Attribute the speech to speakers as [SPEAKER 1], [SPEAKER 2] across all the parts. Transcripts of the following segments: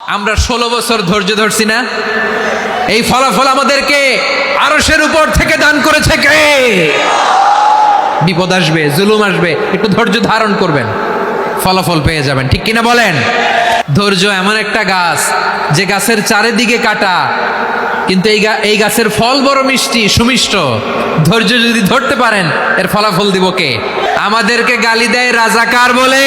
[SPEAKER 1] আমরা ষোলো বছর ধৈর্য ধরছি না? এই ফলাফল আমাদেরকে আরসের উপর থেকে দান করেছে কে? বিপদ আসবে, জুলুম আসবে, একটু ধৈর্য ধারণ করবেন। ফলাফল পেয়ে যাবেন, ঠিক কিনা বলেন? ধৈর্য এমন একটা গাছ, যে গাছের চারিদিকে কাটা, কিন্তু এই এই গাছের ফল বড় মিষ্টি, সুমিষ্ট। ধৈর্য যদি ধরতে পারেন, এর ফলাফল দিব কে? আমাদেরকে গালি দেয় রাজাকার বলে।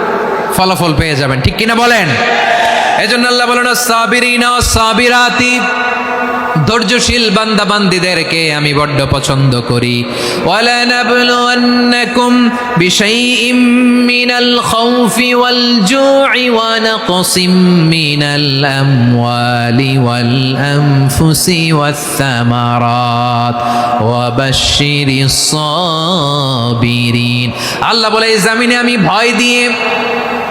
[SPEAKER 1] ফলাফল পেয়ে যাবেন। ঠিক কিনা বলেন? এই জন্য আল্লাহ বলেন, সাবিরিনা সাবিরাতি, ধৈর্যশীল বান্দা বান্দিদেরকে আমি বড্ড পছন্দ করি। ওয়া আল্লাহ বলে, এই জমিনে আমি ভয় দিয়ে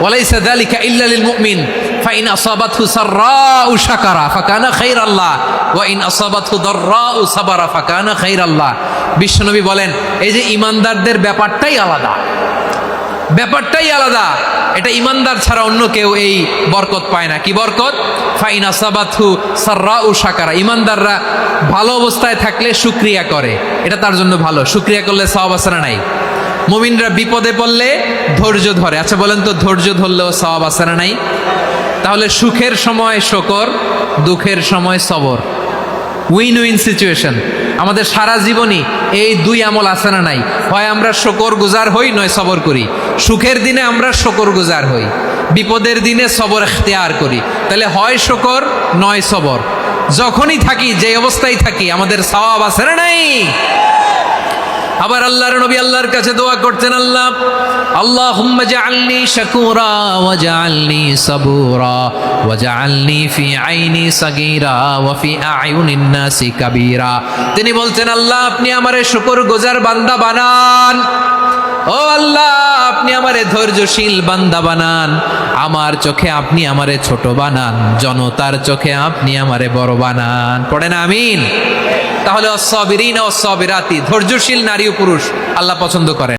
[SPEAKER 1] ওয়ালাইসা যালিকা ইল্লা লিল মুমিন, ফাইন আসাবাতহু সাররাউ শাকারা, ফাকানা খাইরাল্লাহ, ওয়া ইন আসাবাতহু দাররাউ সাবারা, ফাকানা খাইরাল্লাহ। বিশ্বনবী বলেন, এই যে ইমানদারদের ব্যাপারটাই আলাদা। ব্যাপারটাই আলাদা। এটা ইমানদার ছাড়া অন্য কেউ এই বরকত পায় না। কি বরকত? ফাইনা সাবাথু সাররা ও সাকারা ইমানদাররা ভালো অবস্থায় থাকলে সুক্রিয়া করে। এটা তার জন্য ভালো। সুক্রিয়া করলে সওয়াব আসারা নাই? মুমিনরা বিপদে পড়লে ধৈর্য ধরে। আচ্ছা বলেন তো, ধৈর্য ধরলেও সওয়াব আসারা নাই? তাহলে সুখের সময় শকর, দুঃখের সময় সবর। উইন উইন সিচুয়েশন আমাদের সারা জীবনই এই দুই আমল আছে না নাই? হয় আমরা শকর গুজার হই, নয় সবর করি। সুখের দিনে আমরা শকর গুজার হই। বিপদের দিনে সবর এখতিয়ার করি। তাহলে হয় শকর, নয় সবর। যখনই থাকি যে অবস্থায় থাকি, আমাদের সওয়াব আছে না নাই? আবার আল্লাহর নবী আল্লাহর কাছে দোয়া করতেন আল্লাহ, আল্লাহুম্মা জাআলনি শাকুরা ওয়া জাআলনি সাবুরা ওয়া জাআলনি ফি আইনি সাগীরা ওয়া ফি আয়ুনিন নাসি কাবীরা। তিনি বলতেন আল্লাহ, আপনি আমারে শুকর গোজার বান্দা বানান। আল্লাহ আমারে ধৈর্যশীল বান্দা বানান। আমার চোখে আপনি আমারে ছোট বানান। জনতার চোখে আপনি আমারে বড় বানান। পড়েন আমিন? তাহলে অসবিরিন অসবিরাতি ধৈর্যশীল নারী ও পুরুষ, আল্লাহ পছন্দ করেন।